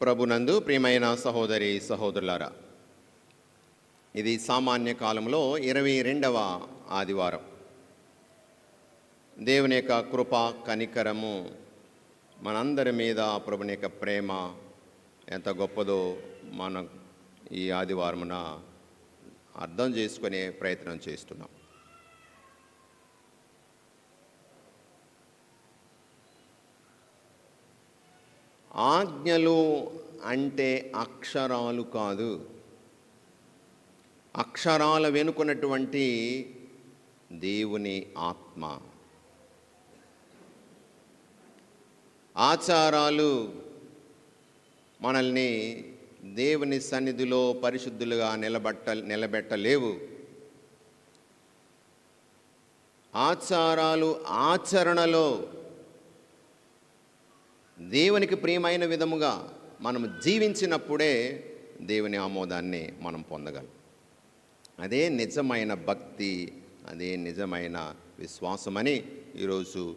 ప్రభునందు ప్రియమైన సహోదరి సహోదరులారా ఇది సామాన్య కాలంలో ఇరవై రెండవ ఆదివారం. దేవుని యొక్క కృప కనికరము మనందరి మీద ప్రభుని యొక్క ప్రేమ ఎంత గొప్పదో మనం ఈ ఆదివారమున అర్థం చేసుకునే ప్రయత్నం చేస్తున్నాం. ఆజ్ఞలు అంటే అక్షరాలు కాదు. అక్షరాల వెనుకున్నటువంటి దేవుని ఆత్మ. ఆచారాలు మనల్ని దేవుని సన్నిధిలో పరిశుద్ధులుగా నిలబట్ట నిలబెట్టలేవు. ఆచారాలు ఆచరణలో దేవునికి ప్రియమైన విధముగా మనం జీవించినప్పుడే దేవుని ఆమోదాన్ని మనం పొందగలం. అదే నిజమైన భక్తి అదే నిజమైన విశ్వాసమని ఈరోజు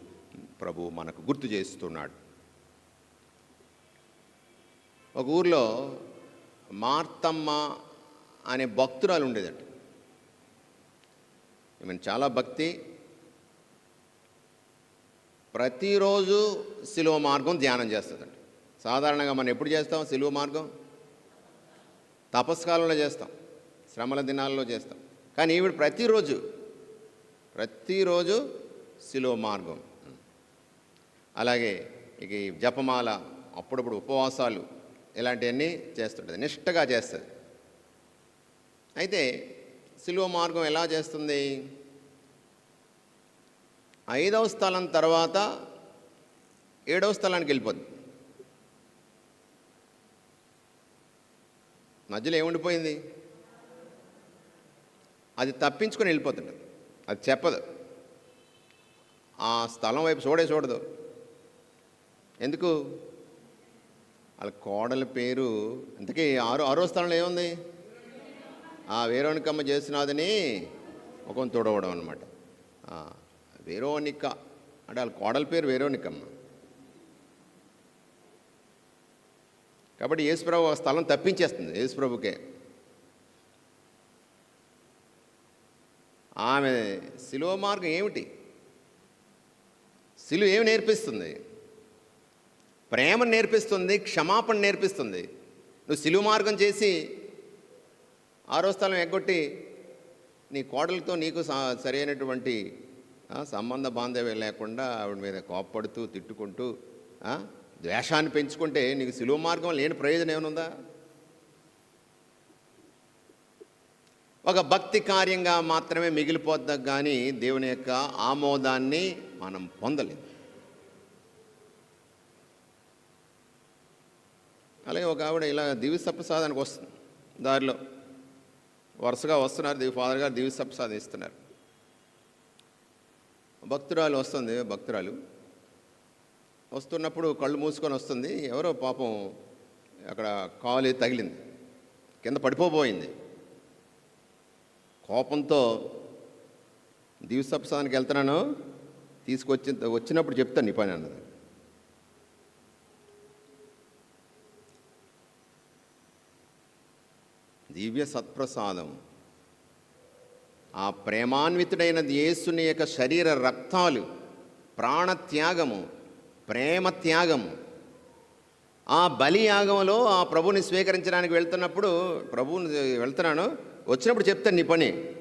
ప్రభు మనకు గుర్తు చేస్తున్నాడు. ఒక ఊర్లో మార్తమ్మ అనే భక్తురాలు ఉండేదట. ఈమె చాలా భక్తి ప్రతిరోజు సిలువ మార్గం ధ్యానం చేస్తుందండి. సాధారణంగా మనం ఎప్పుడు చేస్తాం? సిలువ మార్గం? తపస్కాలంలో చేస్తాం. శ్రమల దినాల్లో చేస్తాం. కానీ ఈవిడ ప్రతిరోజు ప్రతిరోజు సిలువ మార్గం. అలాగే ఇక ఈ జపమాల అప్పుడప్పుడు ఉపవాసాలు ఇలాంటివన్నీ చేస్తుంటుంది. నిష్టగా చేస్తుంది. అయితే సిలువ మార్గం ఎలా చేస్తుంది? ఐదవ స్థలం తర్వాత ఏడవ స్థలానికి వెళ్ళిపోద్ది. మధ్యలో ఏముండిపోయింది? అది తప్పించుకొని వెళ్ళిపోతుంటుంది. అది చెప్పదు. ఆ స్థలం వైపు చూడే చూడదు. ఎందుకు? వాళ్ళ కోడల పేరు ఇంతకీ ఆరో ఆరో స్థలంలో ఏముంది? ఆ వేరోనికమ్మ చేసినదని ఒక తొడవడం అనమాట వేరోనిక. అంటే వాళ్ళ కోడల పేరు వేరోనికమ్మ. కాబట్టి యేసుప్రభు ఆ స్థలం తప్పించేస్తుంది యేసుప్రభుకే ఆమె శిలువ మార్గం ఏమిటి? శిలువ ఏమి నేర్పిస్తుంది? ప్రేమ నేర్పిస్తుంది క్షమాపణ నేర్పిస్తుంది. నువ్వు సిలువ మార్గం చేసి ఆరో స్థలం ఎగ్గొట్టి నీ కోడలతో నీకు సరైనటువంటి సంబంధ బాంధవ్యం లేకుండా ఆవిడ మీద కోప్పడుతూ తిట్టుకుంటూ ద్వేషాన్ని పెంచుకుంటే నీకు సిలువ మార్గం లేని ప్రయోజనం ఏమనుందా ఒక భక్తి కార్యంగా మాత్రమే మిగిలిపోద్దా కానీ దేవుని యొక్క ఆమోదాన్ని మనం పొందలేము. అలాగే ఒక ఆవిడ ఇలా దివి సప్రసాదానికి వస్తుంది దారిలో. వరుసగా వస్తున్నారు దివి ఫాదర్ గారు దివి సప్రసాదం ఇస్తున్నారు. భక్తురాలు వస్తుంది భక్తురాలు. వస్తున్నప్పుడు కళ్ళు మూసుకొని వస్తుంది ఎవరో పాపం అక్కడ కాలు తగిలింది కింద పడిపోబోయింది. కోపంతో దివ్య వెళ్తున్నాను తీసుకొచ్చి వచ్చినప్పుడు చెప్తాను నీ పని అన్నది. దివ్య సత్ప్రసాదం. ఆ ప్రేమాన్వితుడైన యేసుని యొక్క శరీర రక్తాలు ప్రాణత్యాగము ప్రేమ త్యాగము ఆ బలి యాగంలో ఆ ప్రభుని స్వీకరించడానికి వెళ్తున్నప్పుడు ప్రభువుని వెళ్తున్నాను వచ్చినప్పుడు చెప్తాను నీ పని.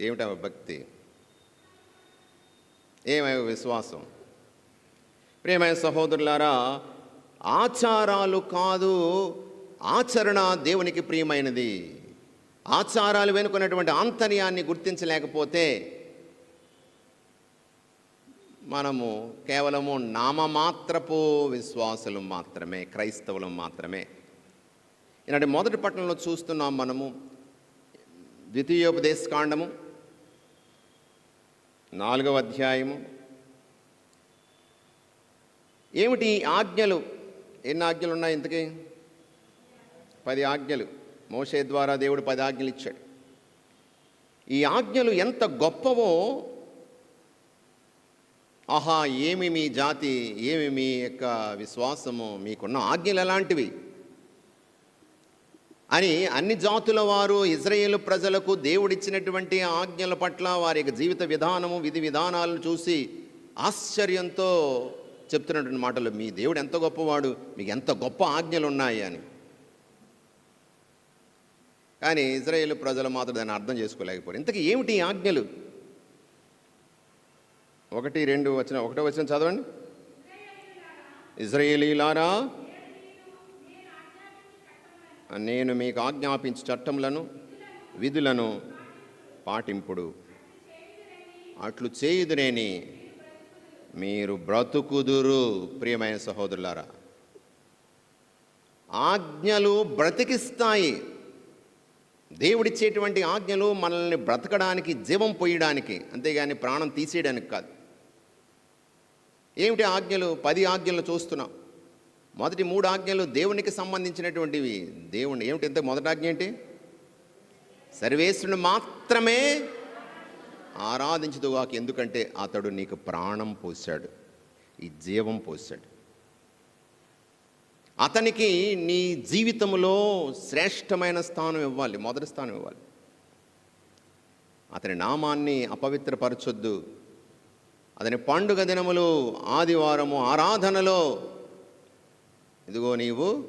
ఏమిటా భక్తి? ఏమై విశ్వాసం? ప్రేమ సహోదరులారా ఆచారాలు కాదు ఆచరణ దేవునికి ప్రియమైనది. ఆచారాలు వెనుకున్నటువంటి ఆంతర్యాన్ని గుర్తించలేకపోతే మనము కేవలము నామమాత్రపు విశ్వాసులు మాత్రమే క్రైస్తవులు మాత్రమే. ఇలాంటి మొదటి పట్టణంలో చూస్తున్నాం మనము. ద్వితీయోపదేశకాండము. నాలుగవ అధ్యాయము. ఏమిటి ఆజ్ఞలు? ఎన్ని ఆజ్ఞలు ఉన్నాయి ఇంతకీ? పది ఆజ్ఞలు. మోషే ద్వారా దేవుడు పది ఆజ్ఞలు ఇచ్చాడు. ఈ ఆజ్ఞలు ఎంత గొప్పవో ఆహా ఏమి మీ జాతి ఏమి మీ యొక్క విశ్వాసము మీకున్న ఆజ్ఞలు ఎలాంటివి? అని అన్ని జాతుల వారు ఇజ్రాయేల్ ప్రజలకు దేవుడిచ్చినటువంటి ఆజ్ఞల పట్ల వారి యొక్క జీవిత విధానము విధి విధానాలను చూసి ఆశ్చర్యంతో చెప్తున్నటువంటి మాటలు మీ దేవుడు ఎంత గొప్పవాడు మీకు ఎంత గొప్ప ఆజ్ఞలు ఉన్నాయి అని. కానీ ఇజ్రాయేల్ ప్రజలు మాత్రం దాన్ని అర్థం చేసుకోలేకపోయారు. ఇంతకీ ఏమిటి ఈ ఆజ్ఞలు? ఒకటి రెండు వచ్చిన ఒకటో వచ్చిన చదవండి. ఇజ్రాయేలీలారా నేను మీకు ఆజ్ఞాపించు చట్టములను విధులను పాటింపుడు. అట్లు చేయుదునేని మీరు బ్రతుకుదురు ప్రియమైన సహోదరులారా. ఆజ్ఞలు బ్రతికిస్తాయి. దేవుడిచ్చేటువంటి ఆజ్ఞలు మనల్ని బ్రతకడానికి జీవం పోయడానికి అంతేగాని ప్రాణం తీసేయడానికి కాదు. ఏమిటి ఆజ్ఞలు? పది ఆజ్ఞలు చూస్తున్నాం. మొదటి మూడు ఆజ్ఞలు దేవునికి సంబంధించినటువంటివి. దేవుని ఏమిటి ఎంత మొదటి ఆజ్ఞ ఏంటి? సర్వేశ్వరుని మాత్రమే ఆరాధించదుగాక ఎందుకంటే అతడు నీకు ప్రాణం పోశాడు. ఈ జీవం పోశాడు. అతనికి నీ జీవితంలో శ్రేష్టమైన స్థానం ఇవ్వాలి మొదటి స్థానం ఇవ్వాలి. అతని నామాన్ని అపవిత్రపరచొద్దు. అతని పండుగ దినములు ఆదివారము ఆరాధనలో ఇదిగో నీవు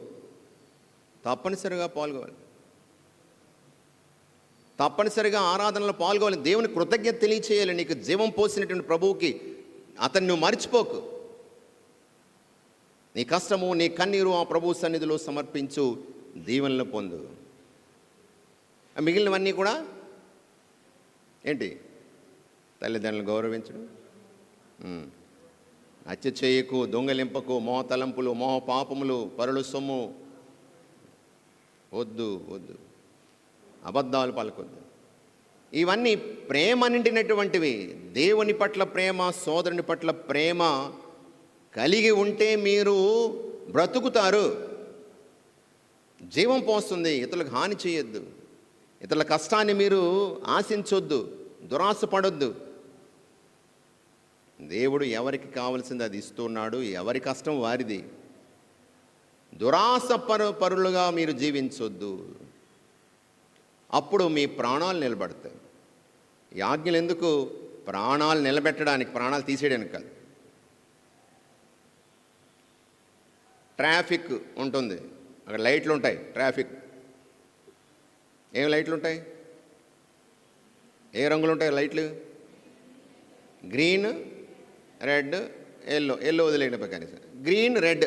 తప్పనిసరిగా పాల్గొవాలి. తప్పనిసరిగా ఆరాధనలో పాల్గొవాలి. దేవుని కృతజ్ఞత తెలియచేయాలి. నీకు జీవం పోసినటువంటి ప్రభువుకి అతన్ని నువ్వు మర్చిపోకు. నీ కష్టము నీ కన్నీరు ఆ ప్రభు సన్నిధిలో సమర్పించు దీవెనలు పొందు. మిగిలినవన్నీ కూడా ఏంటి? తల్లిదండ్రులను గౌరవించడం. హత్య చేయకు దొంగలింపకు మోహ తలంపులు మోహ పాపములు పరులు సొమ్ము. వద్దు వద్దు. అబద్ధాలు పలకొద్దు. ఇవన్నీ ప్రేమ నిండినటువంటివి. దేవుని పట్ల ప్రేమ సోదరుని పట్ల ప్రేమ కలిగి ఉంటే మీరు బ్రతుకుతారు. జీవం పోస్తుంది ఇతరులకు హాని చేయొద్దు. ఇతరుల కష్టాన్ని మీరు ఆశించొద్దు దురాశ పడొద్దు దేవుడు ఎవరికి కావలసింది అది ఇస్తున్నాడు ఎవరి కష్టం వారిది. దురాశ పరు పరులుగా మీరు జీవించొద్దు. అప్పుడు మీ ప్రాణాలు నిలబడతాయి. ఈ ఆజ్ఞలు ఎందుకు ప్రాణాలు నిలబెట్టడానికి ప్రాణాలు తీసేయడానికి కాదు. ట్రాఫిక్ ఉంటుంది. అక్కడ లైట్లు ఉంటాయి ట్రాఫిక్. ఏం లైట్లు ఉంటాయి ఏ రంగులు ఉంటాయి లైట్లు? Green red yellow. ఎల్లో వదిలేయండి సార్ గ్రీన్ రెడ్.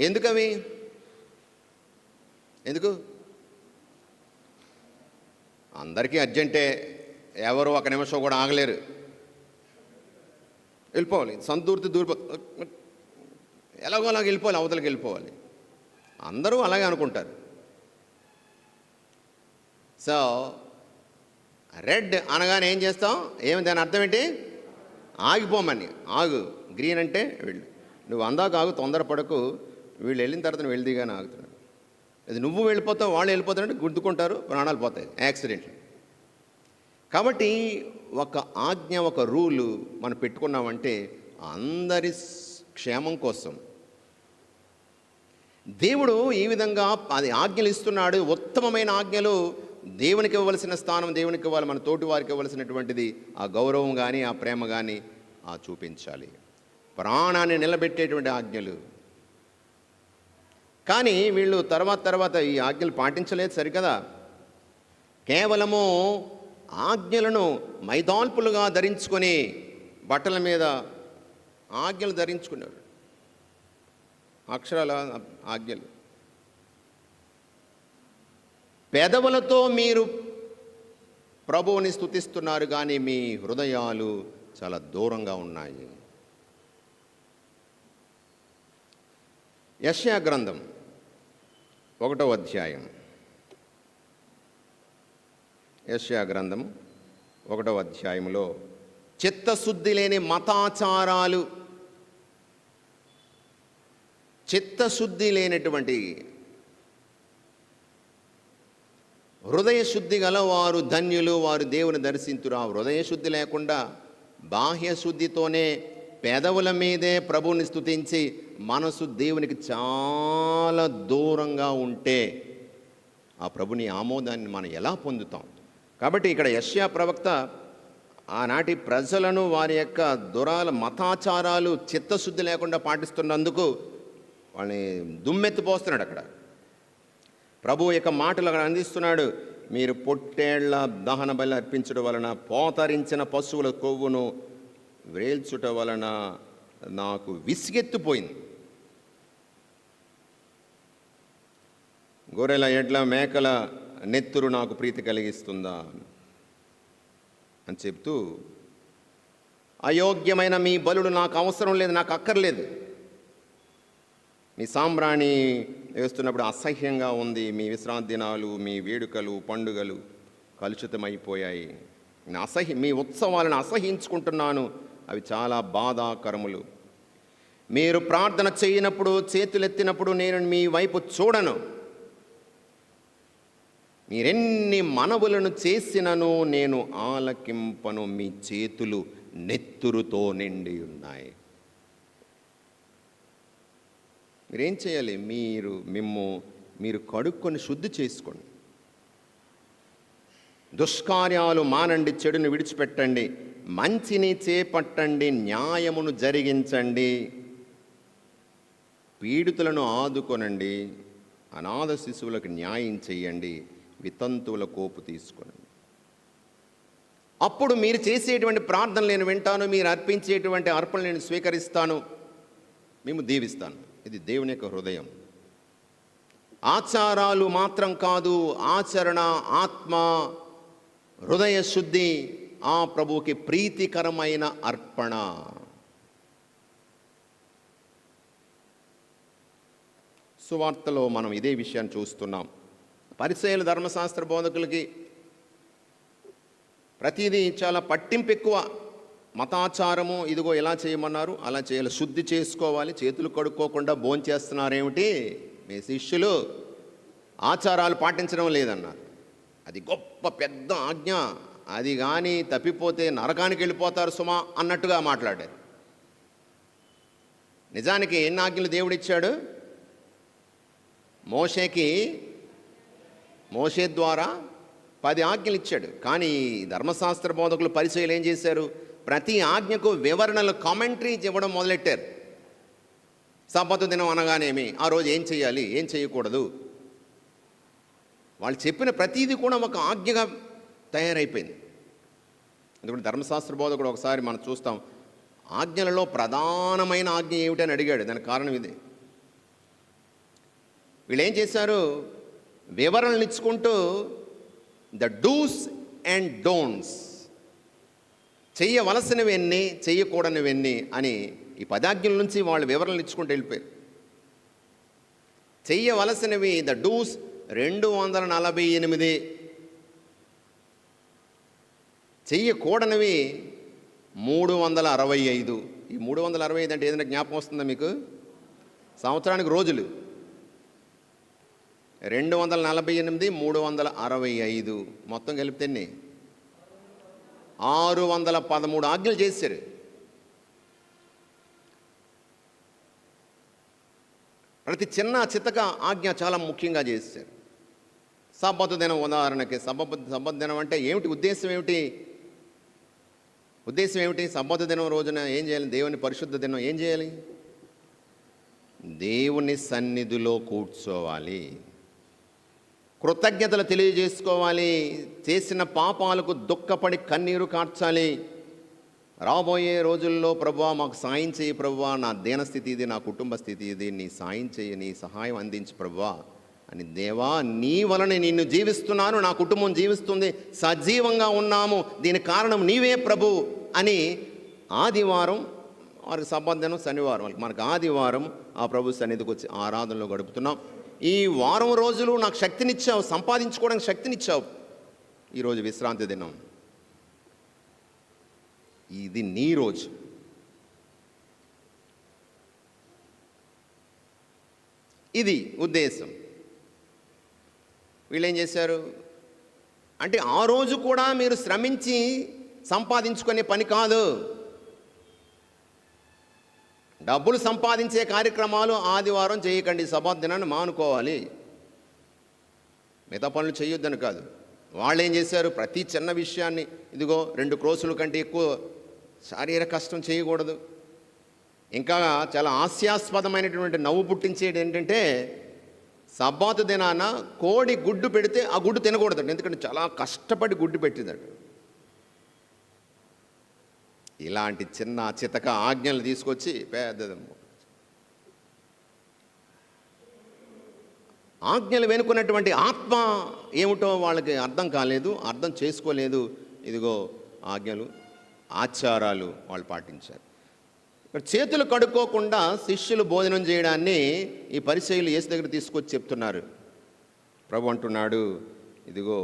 ఎందుకు అవి ఎందుకు? అందరికీ అర్జెంటే. ఎవరు ఒక నిమిషం కూడా ఆగలేరు. వెళ్ళిపోవాలి. సంతూర్తి దూరిపో ఎలాగో అలాగ వెళ్ళిపోవాలి అవతలకి వెళ్ళిపోవాలి. అందరూ అలాగే అనుకుంటారు. సో రెడ్ అనగానే ఏం చేస్తాం? ఏమి దాని అర్థం ఏంటి? ఆగిపోమని. ఆగు గ్రీన్ అంటే వెళ్ళు. నువ్వు అందాక ఆగు తొందరపడకు వీళ్ళు వెళ్ళిన తర్వాత నువ్వు వెళ్దిగానే ఆగుతున్నాడు. అది నువ్వు వెళ్ళిపోతావు వాళ్ళు వెళ్ళిపోతారంటే గుర్తుకుంటారు ప్రాణాలు పోతాయి యాక్సిడెంట్ కాబట్టి ఒక ఆజ్ఞ ఒక రూలు మనం పెట్టుకున్నామంటే అందరి క్షేమం కోసం దేవుడు ఈ విధంగా అది ఆజ్ఞలు ఇస్తున్నాడు ఉత్తమమైన ఆజ్ఞలు దేవునికి ఇవ్వవలసిన స్థానం దేవునికి ఇవ్వాలి మన తోటి వారికి ఇవ్వవలసినటువంటిది ఆ గౌరవం కానీ ఆ ప్రేమ కానీ ఆ చూపించాలి. ప్రాణాన్ని నిలబెట్టేటువంటి ఆజ్ఞలు. కానీ వీళ్ళు తర్వాత తర్వాత ఈ ఆజ్ఞలు పాటించలేదు సరికదా? కేవలము ఆజ్ఞలను మైదాల్పులుగా ధరించుకొని బట్టల మీద ఆజ్ఞలు ధరించుకున్నారు. అక్షరాల ఆజ్ఞలు. పెదవులతో మీరు ప్రభువుని స్తుతిస్తున్నారు కానీ మీ హృదయాలు చాలా దూరంగా ఉన్నాయి. యశ్యా గ్రంథం ఒకటో అధ్యాయం. యశ్యా గ్రంథం ఒకటో అధ్యాయంలో చిత్తశుద్ధి లేని మతాచారాలు చిత్తశుద్ధి లేనటువంటి హృదయ శుద్ధి గల వారు ధన్యులు వారు దేవుని దర్శించురు ఆ హృదయ శుద్ధి లేకుండా బాహ్య శుద్ధితోనే పెదవుల మీదే ప్రభువుని స్తుతించి మనసు దేవునికి చాలా దూరంగా ఉంటే ఆ ప్రభుని ఆమోదాన్ని మనం ఎలా పొందుతాం? కాబట్టి ఇక్కడ యశ్యా ప్రవక్త ఆనాటి ప్రజలను వారి యొక్క దురాల మతాచారాలు చిత్తశుద్ధి లేకుండా పాటిస్తున్నందుకు వాళ్ళని దుమ్మెత్తిపోస్తున్నాడు అక్కడ. ప్రభు యొక్క మాటలు అక్కడ అందిస్తున్నాడు. మీరు పొట్టేళ్ళ దహన బలి అర్పించడం వలన పోతరించిన పశువుల కొవ్వును వేల్చుట వలన నాకు విసిగెత్తిపోయింది. గొర్రెల ఎడ్ల మేకల నెత్తురు నాకు ప్రీతి కలిగిస్తుందా అని చెప్తూ అయోగ్యమైన మీ బలుడు నాకు అవసరం లేదు నాకు అక్కర్లేదు. మీ సాంబ్రాణి వేస్తున్నప్పుడు అసహ్యంగా ఉంది. మీ విశ్రాంతి దినాలు మీ వేడుకలు పండుగలు కలుషితమైపోయాయి. నేను అసహ్య మీ ఉత్సవాలను అసహించుకుంటున్నాను. అవి చాలా బాధాకరములు. మీరు ప్రార్థన చేయనప్పుడు చేతులెత్తినప్పుడు నేను మీ వైపు చూడను. మీరెన్ని మనవులను చేసినను నేను ఆలకింపను. మీ చేతులు నెత్తురుతో నిండి ఉన్నాయి. మీరేం చేయాలి? మీరు మిమ్ము మీరు కడుక్కొని శుద్ధి చేసుకోండి. దుష్కార్యాలు మానండి చెడును విడిచిపెట్టండి. మంచిని చేపట్టండి న్యాయమును జరిగించండి. పీడితులను ఆదుకొనండి. అనాథ శిశువులకు న్యాయం చేయండి వితంతువుల కోపు తీసుకొనండి. అప్పుడు మీరు చేసేటువంటి ప్రార్థనలు నేను వింటాను మీరు అర్పించేటువంటి అర్పణలు నేను స్వీకరిస్తాను. మేము దీవిస్తాను. ఇది దేవుని యొక్క హృదయం. ఆచారాలు మాత్రం కాదు ఆచరణ ఆత్మ హృదయ శుద్ధి ఆ ప్రభువుకి ప్రీతికరమైన అర్పణ. సువార్తలో మనం ఇదే విషయాన్ని చూస్తున్నాం. పరిచయలు ధర్మశాస్త్ర బోధకులకి ప్రతిదీ చాలా పట్టింపు ఎక్కువ మతాచారము ఇదిగో ఎలా చేయమన్నారు అలా చేయాలి. శుద్ధి చేసుకోవాలి చేతులు కడుక్కోకుండా భోంచేస్తున్నారేమిటి మీ శిష్యులు ఆచారాలు పాటించడం లేదన్నారు. అది గొప్ప పెద్ద ఆజ్ఞ. అది కానీ తప్పిపోతే నరకానికి వెళ్ళిపోతారు సుమా అన్నట్టుగా మాట్లాడారు. నిజానికి ఎన్ని ఆజ్ఞలు దేవుడిచ్చాడు? మోషేకి మోషే ద్వారా పది ఆజ్ఞలు ఇచ్చాడు. కానీ ధర్మశాస్త్ర బోధకులు పరిచయాలు ఏం చేశారు? ప్రతి ఆజ్ఞకు వివరణలు కామెంటరీ ఇవ్వడం మొదలెట్టారు. సబ్బతు దినం అనగానేమి ఆ రోజు ఏం చేయాలి ఏం చేయకూడదు? వాళ్ళు చెప్పిన ప్రతీది కూడా ఒక ఆజ్ఞగా తయారైపోయింది. ఎందుకంటే ధర్మశాస్త్ర బోధకుడు ఒకసారి మనం చూస్తాం ఆజ్ఞలలో ప్రధానమైన ఆజ్ఞ ఏమిటని అడిగాడు. దానికి కారణం ఇదే. వీళ్ళు ఏం చేశారు? వివరణలు ఇచ్చుకుంటూ ద డూస్ అండ్ డోంట్స్ చెయ్యవలసినవన్నీ ఎన్ని అని ఈ పదాజ్ఞల నుంచి వాళ్ళు వివరణలు ఇచ్చుకుంటూ వెళ్ళిపోయారు. చెయ్యవలసినవి ద డూస్ రెండు వందల నలభై ఎనిమిది. చెయ్యకూడనివి మూడు వందల అరవై ఐదు. ఈ మూడు వందల అరవై ఐదు అంటే ఏదైనా జ్ఞాపకం వస్తుందా మీకు? సంవత్సరానికి రోజులు. రెండు వందల నలభై ఎనిమిది మూడు వందల అరవై ఐదు. మొత్తం కలిపితే ఆరు వందల పదమూడు ఆజ్ఞలు చేశారు. ప్రతి చిన్న చిత్తక ఆజ్ఞ చాలా ముఖ్యంగా చేశారు. సబ్బతు దినం ఉదాహరణకి సబ్బ సబ్బతు దినం అంటే ఏమిటి? ఉద్దేశం ఏమిటి? ఉద్దేశం ఏమిటి? సబ్బతు దినం రోజున ఏం చేయాలి? దేవుని పరిశుద్ధ దినం ఏం చేయాలి? దేవుని సన్నిధిలో కూర్చోవాలి. కృతజ్ఞతలు తెలియజేసుకోవాలి. చేసిన పాపాలకు దుఃఖపడి కన్నీరు కార్చాలి. రాబోయే రోజుల్లో ప్రభా మాకు సాయం చేయి ప్రభా నా దీనస్థితి ఇది నా కుటుంబ స్థితి ఇది. నీ సాయం చేయి నీ సహాయం అందించు ప్రభా అని దేవా నీ వలన నిన్ను జీవిస్తున్నాను నా కుటుంబం జీవిస్తుంది. సజీవంగా ఉన్నాము. దీని కారణం నీవే ప్రభు అని ఆదివారం వారికి సంబంధం శనివారం. మనకు ఆదివారం ఆ ప్రభు సన్నిధికి వచ్చి ఆరాధనలో గడుపుతున్నాం. ఈ వారం రోజులు నాకు శక్తినిచ్చావు సంపాదించుకోవడానికి శక్తినిచ్చావు. ఈరోజు విశ్రాంతి దినం. ఇది నీ రోజు. ఇది ఉద్దేశం. వీళ్ళు ఏం చేశారు? అంటే ఆ రోజు కూడా మీరు శ్రమించి సంపాదించుకునే పని కాదు. డబ్బులు సంపాదించే కార్యక్రమాలు ఆదివారం చేయకండి దినాన్ని మానుకోవాలి. మిగతా పనులు చేయొద్దని కాదు. వాళ్ళు ఏం చేశారు? ప్రతి చిన్న విషయాన్ని ఇదిగో రెండు క్రోసుల కంటే ఎక్కువ శారీరక కష్టం చేయకూడదు. ఇంకా చాలా హాస్యాస్పదమైనటువంటి నవ్వు పుట్టించేది ఏంటంటే సబ్బాతు దినాన కోడి గుడ్డు పెడితే ఆ గుడ్డు తినకూడదండి. ఎందుకంటే చాలా కష్టపడి గుడ్డు పెట్టిందండి. ఇలాంటి చిన్న చితక ఆజ్ఞలు తీసుకొచ్చి పెద్ద ఆజ్ఞలు వెనుకున్నటువంటి ఆత్మ ఏమిటో వాళ్ళకి అర్థం కాలేదు అర్థం చేసుకోలేదు. ఇదిగో ఆజ్ఞలు ఆచారాలు వాళ్ళు పాటించారు. ఇక్కడ చేతులు కడుక్కోకుండా శిష్యులు భోజనం చేయడాన్ని ఈ పరిచయులు యేసు దగ్గర తీసుకొచ్చి చెప్తున్నారు. ప్రభు అంటున్నాడు ఇదిగో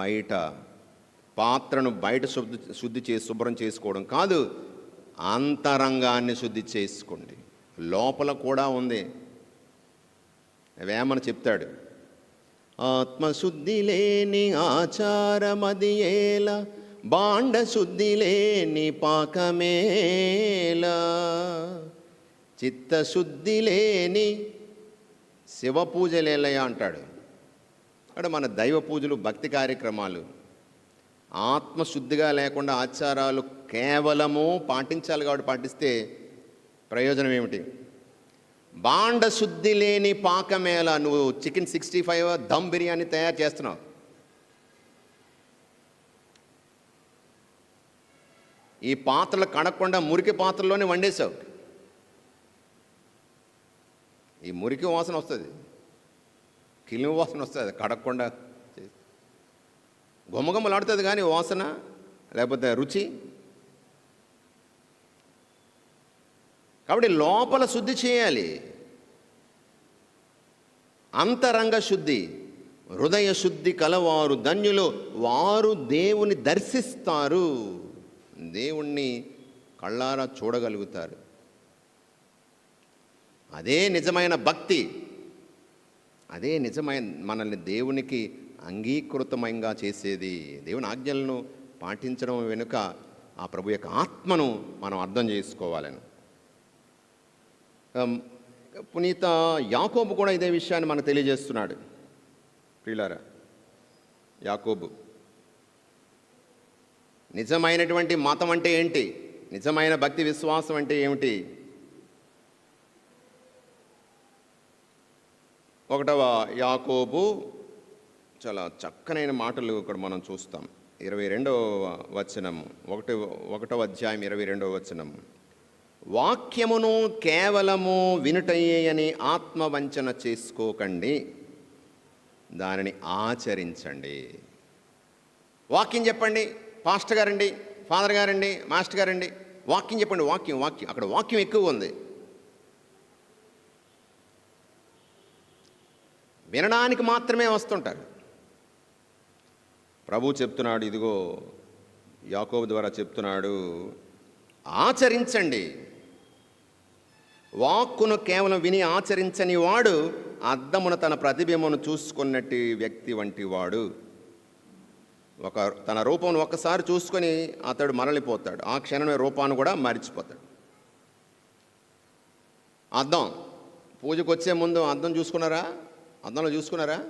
బయట పాత్రను బయట శుద్ధి శుద్ధి చేసి శుభ్రం చేసుకోవడం కాదు అంతరంగాన్ని శుద్ధి చేసుకోండి. లోపల కూడా ఉంది. వేమన చెప్తాడు ఆత్మశుద్ధి లేని ఆచారమది ఏల బాండ శుద్ధి లేని పాకమేలా. చిత్తశుద్ధి లేని శివ పూజలేలయ అంటాడు. అక్కడ మన దైవ పూజలు భక్తి కార్యక్రమాలు ఆత్మశుద్ధిగా లేకుండా ఆచారాలు కేవలము పాటించాలి కాబట్టి పాటిస్తే ప్రయోజనం ఏమిటి? బాండ శుద్ధి లేని పాకమేళ నువ్వు chicken sixty five dum biryani తయారు చేస్తున్నావు. ఈ పాత్రలు కడగకుండా మురికి పాత్రలోనే వండేశావు. ఈ మురికి వాసన వస్తుంది. కిలిమి వాసన వస్తుంది. కడగకుండా గుమ్మగుమ్మలాడుతుంది కానీ వాసన లేకపోతే రుచి. కాబట్టి లోపల శుద్ధి చేయాలి. అంతరంగ శుద్ధి హృదయ శుద్ధి కలవారు ధన్యులు వారు దేవుని దర్శిస్తారు. దేవుణ్ణి కళ్ళారా చూడగలుగుతారు. అదే నిజమైన భక్తి అదే నిజమైన మనల్ని దేవునికి అంగీకృతమయంగా చేసేది. దేవుని ఆజ్ఞలను పాటించడం వెనుక ఆ ప్రభు యొక్క ఆత్మను మనం అర్థం చేసుకోవాలని. పునీత యాకోబు కూడా ఇదే విషయాన్ని మనకు తెలియజేస్తున్నాడు. ప్రియులారా యాకోబు. నిజమైనటువంటి మతం అంటే ఏంటి? నిజమైన భక్తి విశ్వాసం అంటే ఏమిటి? ఒకటవ యాకోబు చాలా చక్కనైన మాటలు ఇక్కడ మనం చూస్తాం. ఇరవై రెండవ వచనం ఒకటి ఒకటవ అధ్యాయం ఇరవై రెండవ వచనం. వాక్యమును కేవలము వినుటయ్యే అని ఆత్మవంచన చేసుకోకండి దానిని ఆచరించండి. వాక్యం చెప్పండి పాస్టర్ గారండి ఫాదర్ గారండి మాస్టర్ గారండి వాక్యం చెప్పండి వాక్యం వాక్యం అక్కడ వాక్యం ఎక్కువ ఉంది. వినడానికి మాత్రమే వస్తుంటారు. ప్రభు చెప్తున్నాడు ఇదిగో యాకోబు ద్వారా చెప్తున్నాడు ఆచరించండి. వాక్కును కేవలం విని ఆచరించని వాడు అద్దమున తన ప్రతిబింబను చూసుకున్నట్టు వ్యక్తి వంటి వాడు. ఒక తన రూపం ఒక్కసారి చూసుకొని అతడు మరలిపోతాడు. ఆ క్షణమే రూపాన్ని కూడా మరిచిపోతాడు. అద్దం పూజకు వచ్చే ముందు అద్దం చూసుకున్నారా? అద్దంలో చూసుకున్నారా?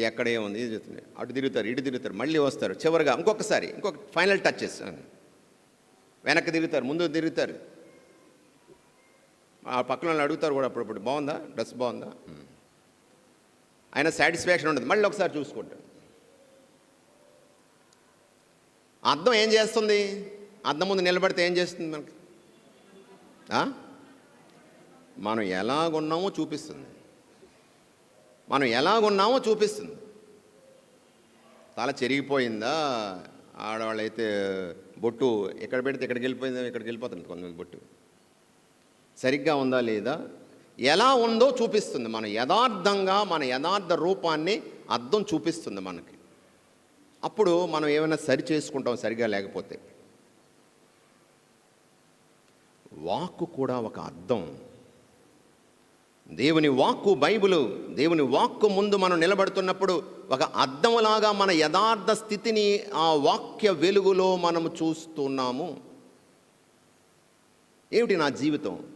ఎక్కడే ఉంది ఇది చెప్తుంది. అటు తిరుగుతారు ఇటు తిరుగుతారు మళ్ళీ వస్తారు. చివరిగా ఇంకొకసారి ఇంకొక ఫైనల్ టచ్చెస్ వెనక్కి తిరుగుతారు ముందు తిరుగుతారు. ఆ పక్కన అడుగుతారు కూడా అప్పుడప్పుడు బాగుందా? డ్రెస్ బాగుందా? ఆయన సాటిస్ఫాక్షన్ ఉండదు. మళ్ళీ ఒకసారి చూసుకుంటాడు. అర్థం ఏం చేస్తుంది? అర్థం ముందు నిలబడితే ఏం చేస్తుంది మనకి? మనం ఎలాగున్నామో చూపిస్తుంది. మనం ఎలాగున్నామో చూపిస్తుంది. తల చెరిగిపోయిందా? ఆడవాళ్ళైతే బొట్టు ఎక్కడ పెడితే ఎక్కడికి వెళ్ళిపోయిందో ఇక్కడికి వెళ్ళిపోతుంది కొంతమంది బొట్టు. సరిగ్గా ఉందా లేదా? ఎలా ఉందో చూపిస్తుంది. మన యథార్థంగా మన యథార్థ రూపాన్ని అర్థం చూపిస్తుంది మనకి. అప్పుడు మనం ఏమైనా సరి చేసుకుంటాం సరిగా లేకపోతే. వాక్కు కూడా ఒక అర్థం. దేవుని వాక్కు బైబిలు దేవుని వాక్కు ముందు మనం నిలబడుతున్నప్పుడు ఒక అద్దములాగా మన యథార్థ స్థితిని ఆ వాక్య వెలుగులో మనము చూస్తున్నాము. ఏమిటి నా జీవితం?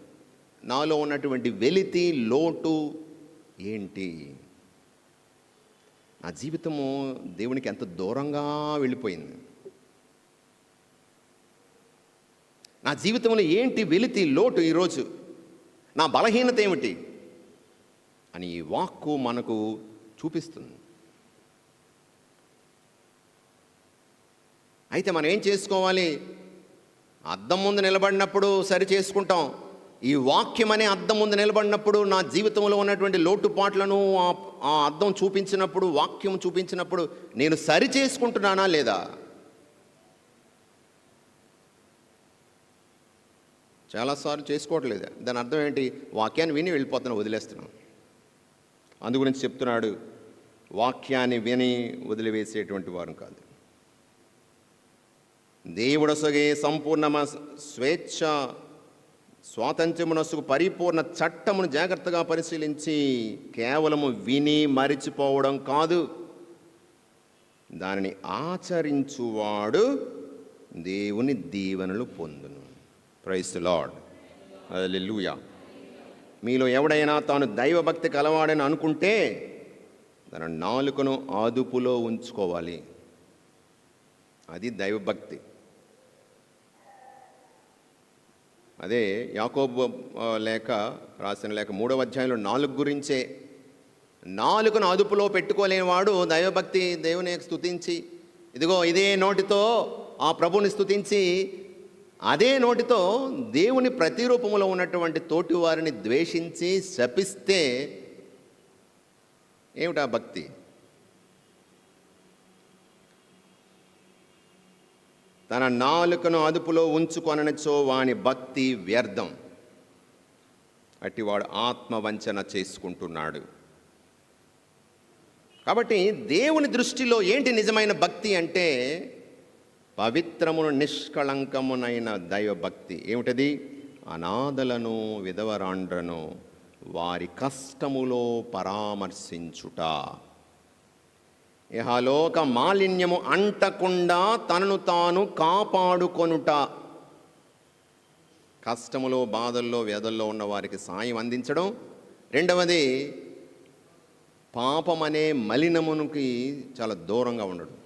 నాలో ఉన్నటువంటి వెలితి లోటు ఏంటి? నా జీవితము దేవునికి ఎంత దూరంగా వెళ్ళిపోయింది? నా జీవితంలో ఏంటి వెలితి లోటు ఈరోజు? నా బలహీనత ఏమిటి? అని ఈ వాక్కు మనకు చూపిస్తుంది. అయితే మనం ఏం చేసుకోవాలి? అద్దం ముందు నిలబడినప్పుడు సరి చేసుకుంటాం. ఈ వాక్యం అనే అద్దం ముందు నిలబడినప్పుడు నా జీవితంలో ఉన్నటువంటి లోటుపాట్లను ఆ- ఆ అద్దం చూపించినప్పుడు వాక్యం చూపించినప్పుడు నేను సరి చేసుకుంటున్నానా లేదా? చాలాసార్లు చేసుకోవట్లేదు. దాని అర్థం ఏంటి? వాక్యాన్ని విని వెళ్ళిపోతున్నా వదిలేస్తున్నాం. అందు గురించి చెప్తున్నాడు వాక్యాన్ని విని వదిలివేసేటువంటి వారు కాదు. దేవుడొసగే సంపూర్ణ స్వేచ్ఛ స్వాతంత్ర్యమునసుకు పరిపూర్ణ చట్టమును జాగ్రత్తగా పరిశీలించి కేవలము విని మరిచిపోవడం కాదు. దానిని ఆచరించువాడు దేవుని దీవెనలు పొందును. ప్రైస్ లార్డ్ అల్లెలూయా మీలో ఎవడైనా తాను దైవభక్తి కలవాడని అనుకుంటే తన నాలుకను ఆదుపులో ఉంచుకోవాలి. అది దైవభక్తి. అదే యాకోబు లేక లేఖ రాసిన లేఖ మూడవ అధ్యాయంలో నాలుగు గురించే. నాలుగును అదుపులో పెట్టుకోలేనివాడు దైవభక్తి దేవుని స్థుతించి ఇదిగో ఇదే నోటితో ఆ ప్రభుని స్తుతించి అదే నోటితో దేవుని ప్రతిరూపములో ఉన్నటువంటి తోటి వారిని ద్వేషించి శపిస్తే ఏమిటా భక్తి? తన నాలుకను అదుపులో ఉంచుకొననిచో వాని భక్తి వ్యర్థం. అటివాడు ఆత్మవంచన చేసుకుంటున్నాడు. కాబట్టి దేవుని దృష్టిలో ఏంటి నిజమైన భక్తి అంటే పవిత్రమును నిష్కళంకమునైన దైవభక్తి ఏమిటది? అనాథలను విధవరాండ్రను వారి కష్టములో పరామర్శించుట. ఇహలోక మాలిన్యము అంటకుండా తనను తాను కాపాడుకొనుట. కష్టములో బాధల్లో వ్యధల్లో ఉన్న వారికి సాయం అందించడం. రెండవది పాపం అనే మలినమునికి చాలా దూరంగా ఉండడం.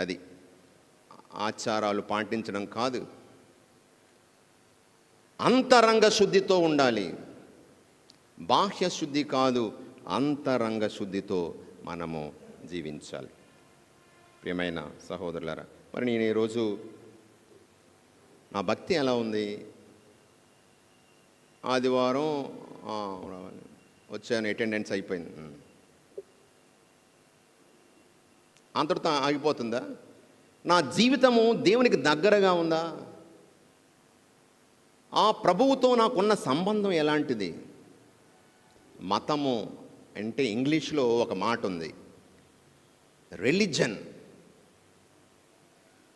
అది ఆచారాలు పాటించడం కాదు. అంతరంగ శుద్ధితో ఉండాలి. బాహ్య శుద్ధి కాదు అంతరంగ శుద్ధితో మనము జీవించాలి. ప్రియమైన సహోదరులరా మరి నేను ఈరోజు నా భక్తి ఎలా ఉంది? ఆదివారం వచ్చాను అటెండెన్స్ అయిపోయింది. అంతటితో ఆగిపోతుందా? నా జీవితము దేవునికి దగ్గరగా ఉందా? ఆ ప్రభువుతో నాకున్న సంబంధం ఎలాంటిది? మతము అంటే ఇంగ్లీష్లో ఒక మాట ఉంది. రిలిజన్.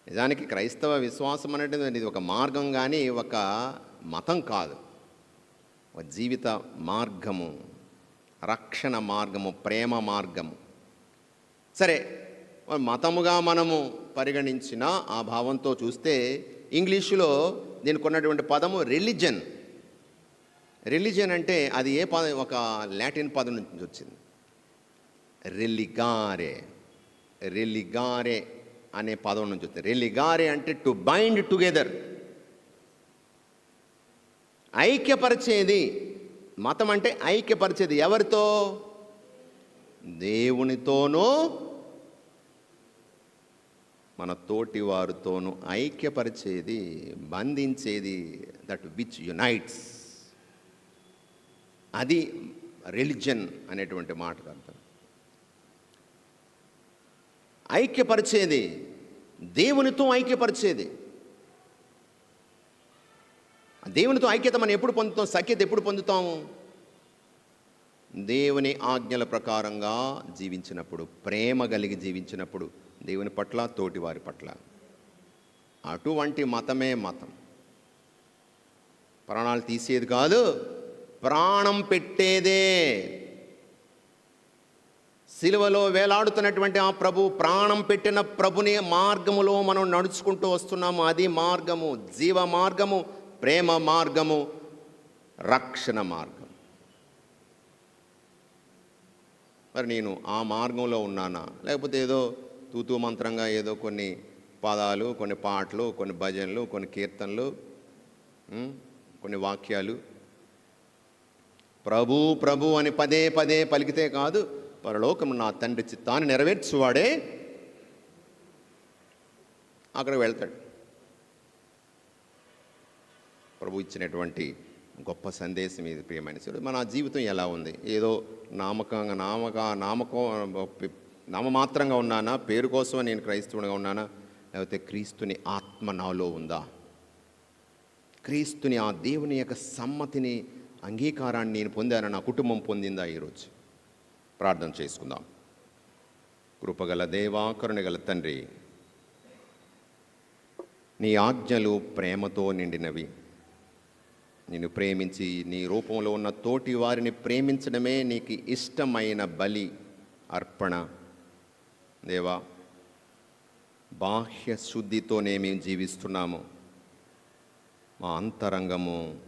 నిజానికి క్రైస్తవ విశ్వాసం అనేది ఇది ఒక మార్గం కానీ ఒక మతం కాదు. ఒక జీవిత మార్గము రక్షణ మార్గము ప్రేమ మార్గము. సరే మతముగా మనము పరిగణించిన ఆ భావంతో చూస్తే ఇంగ్లీషులో దీనికి ఉన్నటువంటి పదము రిలిజన్. రిలిజన్ అంటే అది ఏ పదం ఒక లాటిన్ పదం నుంచి వచ్చింది. రెలిగారే రెలిగారే అనే పదం నుంచి వచ్చింది. రెలిగారే అంటే టు బైండ్ టుగెదర్ ఐక్యపరిచేది మతం అంటే ఐక్యపరిచేది ఎవరితో? దేవునితోనూ మన తోటి వారితోనూ ఐక్యపరిచేది బంధించేది దట్ విచ్ యునైట్స్ అది రిలిజన్ అనేటువంటి మాటకు అర్థం. ఐక్యపరిచేది దేవునితో ఐక్యపరిచేది. దేవునితో ఐక్యత మనం ఎప్పుడు పొందుతాం? సఖ్యత ఎప్పుడు పొందుతాము దేవుని ఆజ్ఞల ప్రకారంగా జీవించినప్పుడు ప్రేమ కలిగి జీవించినప్పుడు. దేవుని పట్ల తోటి వారి పట్ల. అటువంటి మతమే మతం. ప్రాణాలు తీసేది కాదు ప్రాణం పెట్టేదే. సిలువలో వేలాడుతున్నటువంటి ఆ ప్రభు ప్రాణం పెట్టిన ప్రభుని మార్గములో మనం నడుచుకుంటూ వస్తున్నాము. అది మార్గము జీవ మార్గము ప్రేమ మార్గము రక్షణ మార్గం. మరి నేను ఆ మార్గంలో ఉన్నానా? లేకపోతే ఏదో తూతూ మంత్రంగా ఏదో కొన్ని పదాలు కొన్ని పాటలు కొన్ని భజనలు కొన్ని కీర్తనలు కొన్ని వాక్యాలు. ప్రభు ప్రభు అని పదే పదే పలికితే కాదు పరలోకం నా తండ్రి చిత్తాన్ని నెరవేర్చువాడే. అక్కడ వెళ్తాడు. ప్రభు ఇచ్చినటువంటి గొప్ప సందేశం ఇది ప్రియమైన మన జీవితం ఎలా ఉంది? ఏదో నామకంగా నామక నామకం నామమాత్రంగా ఉన్నానా? పేరు కోసం నేను క్రైస్తవునిగా ఉన్నానా? లేకపోతే క్రీస్తుని ఆత్మ నాలో ఉందా? క్రీస్తుని ఆ దేవుని యొక్క సమ్మతిని అంగీకారాన్ని నేను పొందాను? నా కుటుంబం పొందిందా ఈరోజు? ప్రార్థన చేసుకుందాం. కృపగల దేవా కరుణగల తండ్రి నీ ఆజ్ఞలు ప్రేమతో నిండినవి. నిన్ను ప్రేమించి నీ రూపంలో ఉన్న తోటి వారిని ప్రేమించడమే నీకు ఇష్టమైన బలి అర్పణ. దేవా బాహ్య శుద్ధితోనే మేము జీవిస్తున్నాము. మా అంతరంగము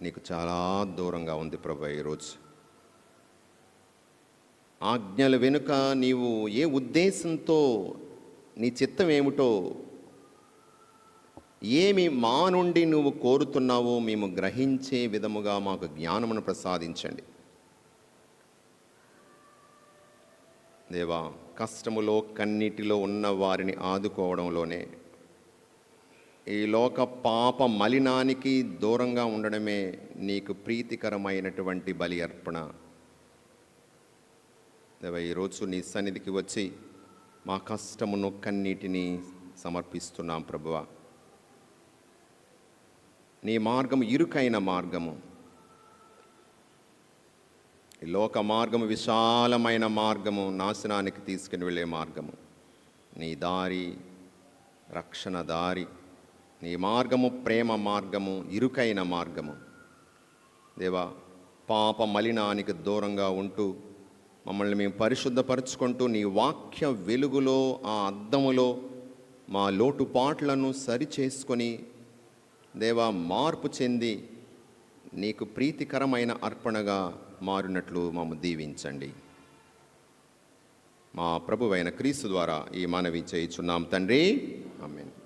నీకు చాలా దూరంగా ఉంది ప్రభు ఈరోజు. ఆజ్ఞల వెనుక నీవు ఏ ఉద్దేశంతో నీ చిత్తం ఏమిటో ఏమి మా నుండి నువ్వు కోరుతున్నావో మేము గ్రహించే విధముగా మాకు జ్ఞానమును ప్రసాదించండి. దేవా కష్టములో కన్నీటిలో ఉన్న వారిని ఆదుకోవడంలోనే ఈ లోక పాప మలినానికి దూరంగా ఉండడమే నీకు ప్రీతికరమైనటువంటి బలి అర్పణ. ఈరోజు నీ సన్నిధికి వచ్చి మా కష్టమును కన్నీటిని సమర్పిస్తున్నాం ప్రభువ. నీ మార్గం ఇరుకైన మార్గము. ఈ లోక మార్గము విశాలమైన మార్గము నాశనానికి తీసుకుని వెళ్ళే మార్గము. నీ దారి రక్షణ దారి నీ మార్గము ప్రేమ మార్గము ఇరుకైన మార్గము. దేవా పాప మలినానికి దూరంగా ఉంటూ మమ్మల్ని మేము పరిశుద్ధపరచుకుంటూ నీ వాక్య వెలుగులో ఆ అద్దములో మా లోటుపాట్లను సరిచేసుకొని దేవా మార్పు చెంది నీకు ప్రీతికరమైన అర్పణగా మారినట్లు మాము దీవించండి. మా ప్రభువైన క్రీస్తు ద్వారా ఈ మనవి చేయుచున్నాం తండ్రి. ఆమెను.